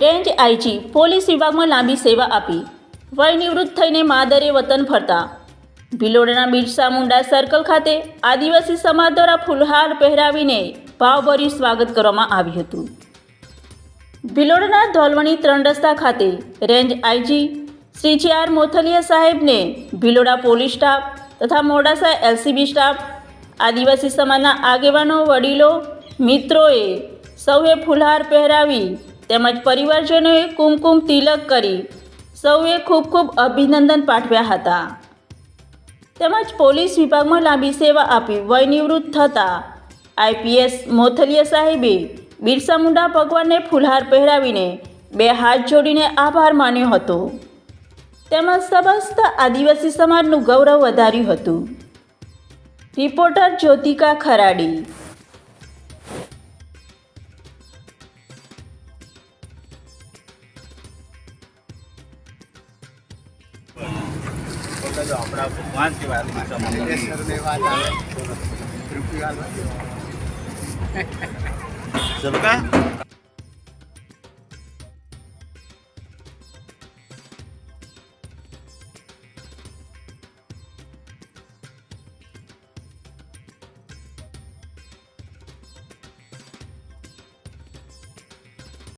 Range IG, police વિભાગમાં લાંબી સેવા આપી. વય નિવૃત્ત થઈને માદરે વતન ફરતા. ભિલોડાના બિરસા મુંડા સર્કલ ખાતે આદિવાસી સમાજ દ્વારા ફૂલહાર પહેરાવીને ભાવભર્યું સ્વાગત કરવામાં આવ્યું હતું. ભિલોડાના ધોલવણી ત્રણ રસ્તા ખાતે રેન્જ આઈજી શ્રી જે આર મોથલિયા સાહેબને ભિલોડા પોલીસ સ્ટાફ તથા મોડાસા એલસીબી સ્ટાફ, આદિવાસી સમાજના આગેવાનો, વડીલો, મિત્રોએ સૌએ ફુલહાર પહેરાવી તેમજ પરિવારજનોએ કુમકુમ તિલક કરી સૌએ ખૂબ ખૂબ અભિનંદન પાઠવ્યા હતા. તેમજ પોલીસ વિભાગમાં લાંબી સેવા આપી વયનિવૃત્ત થતાં આઈપીએસ મોથલિયા સાહેબે બિરસા મુંડા ભગવાનને ફુલહાર પહેરાવીને બે હાથ જોડીને આભાર માન્યો હતો. તેમજ સમસ્ત આદિવાસી સમાજનું ગૌરવ વધાર્યું હતું. રિપોર્ટર જ્યોતિકા ખરાડી બોલતા જો આપણા ભગવાન સિવાય બીજા મંદિર. ચલો કા?